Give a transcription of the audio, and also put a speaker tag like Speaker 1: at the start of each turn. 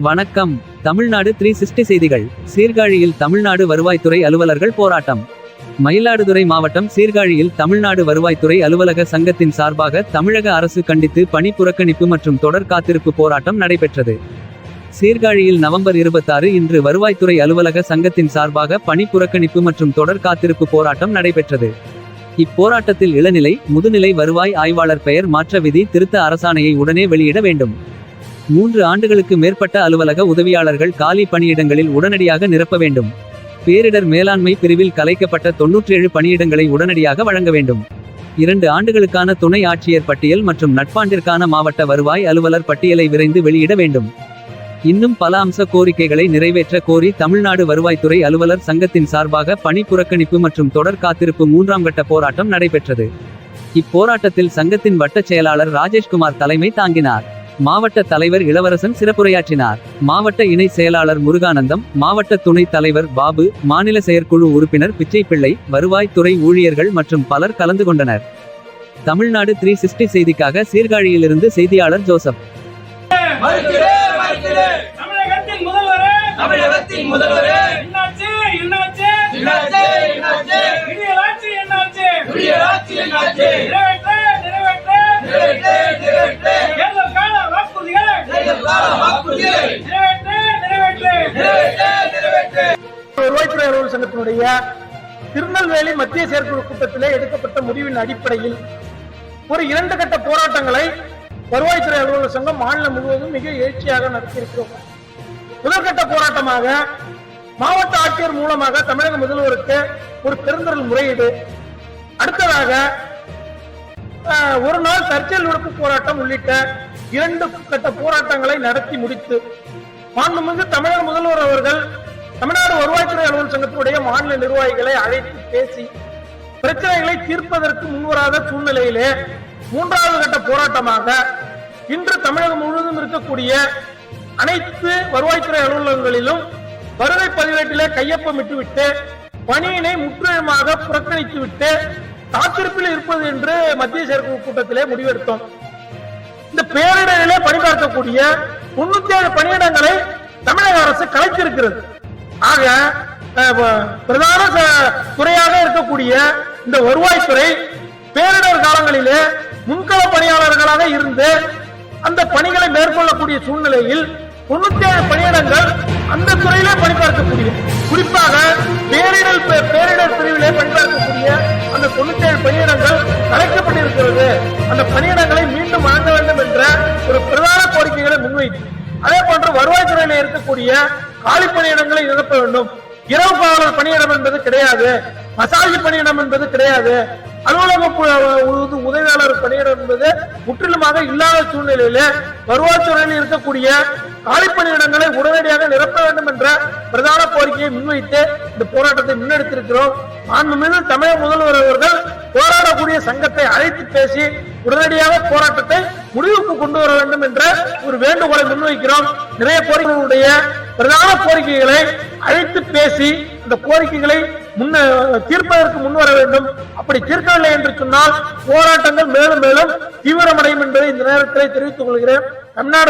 Speaker 1: வணக்கம். Tamil Nadu three sixty செய்திகள். சீர்காழியில் தமிழ்நாடு வருவாய்த்துறை அலுவலர்கள் போராட்டம். மயிலாடுதுறை மாவட்டம் சீர்காழியில் தமிழ்நாடு வருவாய்த்துறை அலுவலக சங்கத்தின் சார்பாக தமிழக அரசு கண்டித்து பணி புறக்கணிப்பு மற்றும் தொடர் காத்திருப்பு போராட்டம் நடைபெற்றது. சீர்காழியில் நவம்பர் இருபத்தாறு இன்று வருவாய்த்துறை அலுவலக சங்கத்தின் சார்பாக பணி புறக்கணிப்பு மற்றும் தொடர் காத்திருப்பு போராட்டம் நடைபெற்றது. இப்போராட்டத்தில் இளநிலை முதுநிலை வருவாய் ஆய்வாளர் பெயர் மாற்ற விதி திருத்த அரசாணையை உடனே வெளியிட வேண்டும். மூன்று ஆண்டுகளுக்கு மேற்பட்ட அலுவலக உதவியாளர்கள் காலி பணியிடங்களில் உடனடியாக நிரப்ப வேண்டும். பேரிடர் மேலாண்மை பிரிவில் கலைக்கப்பட்ட தொன்னூற்றேழு பணியிடங்களை உடனடியாக வழங்க வேண்டும். இரண்டு ஆண்டுகளுக்கான துணை ஆட்சியர் பட்டியல் மற்றும் நட்பாண்டிற்கான மாவட்ட வருவாய் அலுவலர் பட்டியலை விரைந்து வெளியிட வேண்டும். இன்னும் பல அம்ச கோரிக்கைகளை நிறைவேற்ற கோரி தமிழ்நாடு வருவாய்த்துறை அலுவலர் சங்கத்தின் சார்பாக பணி புறக்கணிப்பு மற்றும் தொடர் காத்திருப்பு மூன்றாம் கட்ட போராட்டம் நடைபெற்றது. இப்போராட்டத்தில் சங்கத்தின் வட்டச் செயலாளர் ராஜேஷ்குமார் தலைமை தாங்கினார். மாவட்ட தலைவர் இளவரசன் சிறப்புரையாற்றினார். மாவட்ட இணை செயலாளர் முருகானந்தம் மாவட்ட துணைத் தலைவர் பாபு மாநில செயற்குழு உறுப்பினர் பிச்சைப்பிள்ளை வருவாய் துறை ஊழியர்கள் மற்றும் பலர் கலந்து கொண்டனர். தமிழ்நாடு த்ரீ சிக்ஸ்டி செய்திக்காக சீர்காழியிலிருந்து செய்தியாளர் ஜோசப்
Speaker 2: மறுக்கிறே மறுக்கிறே
Speaker 3: தமிழகத்தின் முதல்வரே
Speaker 2: தமிழகத்தின் முதல்வரே.
Speaker 3: என்னாச்சு என்னாச்சு?
Speaker 2: என்னாச்சு என்னாச்சு?
Speaker 3: விடியலாட்சி என்னாச்சு?
Speaker 2: விடியலாட்சி என்னாச்சு?
Speaker 3: நிறைவேற்ற நிறைவேற்ற.
Speaker 2: நிறைவேற்று நிறைவேற்று.
Speaker 3: தேர்தல் கால வாக்குறுதிகளை
Speaker 2: தேர்தல் கால வாக்குறுதிகளை.
Speaker 3: நிறைவேற்ற நிறைவேற்று.
Speaker 2: நிறைவேற்று நிறைவேற்று.
Speaker 4: வருவாய்த்துறை அலுவலர் சங்கத்தினுடைய திருநெல்வேலி மத்திய செயற்குழு கூட்டத்திலே எடுக்கப்பட்ட முடிவின் அடிப்படையில் ஒரு இரண்டு கட்ட போராட்டங்களை வருவாய்த்துறை அலுவலர் சங்கம் மாநிலம் முழுவதும் மிக எழுச்சியாக நடத்தியிருக்கிறோம். முதற்கட்ட போராட்டமாக மாவட்ட ஆட்சியர் மூலமாக தமிழக முதல்வருக்கு ஒரு பெருந்தரல் முறையீடு. அடுத்ததாக ஒரு நாள் தற்செயல் விடுப்பு போராட்டம் உள்ளிட்ட இரண்டு கட்ட போராட்டங்களை நடத்தி முடித்து மாண்புமிகு தமிழக முதல்வர் அவர்கள் தமிழ்நாடு வருவாய்த்துறை அலுவலர் சங்கத்தினுடைய மாநில நிர்வாகிகளை அழைத்து பேசி பிரச்சனைகளை தீர்ப்பதற்கு முன்வராத சூழ்நிலையிலே மூன்றாவது கட்ட போராட்டமாக இன்று தமிழகம் முழுவதும் இருக்கக்கூடிய அனைத்து வருவாய்த்துறை அலுவலகங்களிலும் வருகை பதிவேட்டிலே கையொப்பமிட்டுவிட்டு பணியினை முற்றிலுமாக புறக்கணித்துவிட்டு காத்திருப்பில் இருப்பது என்று மத்திய செயற்குழு கூட்டத்திலே முடிவெடுத்தோம். இந்த பேரிடரிலே பணிபார்க்கக்கூடிய முன்னூத்தி ஏழு பணியிடங்களை தமிழக அரசு கலைத்திருக்கிறது. ஆக பிரதான ச- துறையாக இருக்கக்கூடிய இந்த வருவாய்த்துறை பேரிடர் காலங்களிலே முன்கள பணியாளர்களாக இருந்து அந்த பணிகளை மேற்கொள்ளக்கூடிய சூழ்நிலையில் தொண்ணூத்தி ஏழு பணியிடங்கள் அந்த துறையிலே பணிபார்க்கக்கூடிய குறிப்பாக பேரிடர் பே- பேரிடர் பிரிவிலே பணிபார்க்கக்கூடிய அந்த தொண்ணூத்தி ஏழு பணியிடங்கள் கலைக்கப்பட்டிருக்கிறது. அந்த பணியிடங்களை மீண்டும் வழங்க வேண்டும் என்ற ஒரு பிரதான கோரிக்கைகளை முன்வைத்து அதே போன்று வருவாய்த்துறையில இருக்கக்கூடிய காலி பணியிடங்களை நிரப்ப வேண்டும். இரவு காவலர் பணியிடம் என்பது கிடையாது. மசாஜ் பணியிடம் என்பது கிடையாது. அலுவலக உதவியாளர் பணியிடம் என்பது முற்றிலுமாக இல்லாத சூழ்நிலையில வருவாய்த்துறையில் இருக்கக்கூடிய காலி பணியிடங்களை உடனடியாக நிரப்ப வேண்டும் என்ற பிரதான கோரிக்கையை முன்வைத்து இந்த போராட்டத்தை முன்னெடுத்திருக்கிறோம். மாண்புமிகு தமிழக முதல்வர் அவர்கள் போராடக்கூடிய சங்கத்தை அழைத்து பேசி உடனடியாக போராட்டத்தை முடிவுக்கு கொண்டு வர வேண்டும் என்ற ஒரு வேண்டுகோளை முன்வைக்கிறோம். நிறைய கோரிக்கைகளுடைய பிரதான கோரிக்கைகளை அழைத்து பேசி அந்த கோரிக்கைகளை முன்ன தீர்ப்பதற்கு முன்வர வேண்டும். அப்படி தீர்க்கவில்லை என்று சொன்னால் போராட்டங்கள் மேலும் மேலும் தீவிரமடையும் என்பதை இந்த நேரத்தில் தெரிவித்துக் கொள்கிறேன். தமிழ்நாடு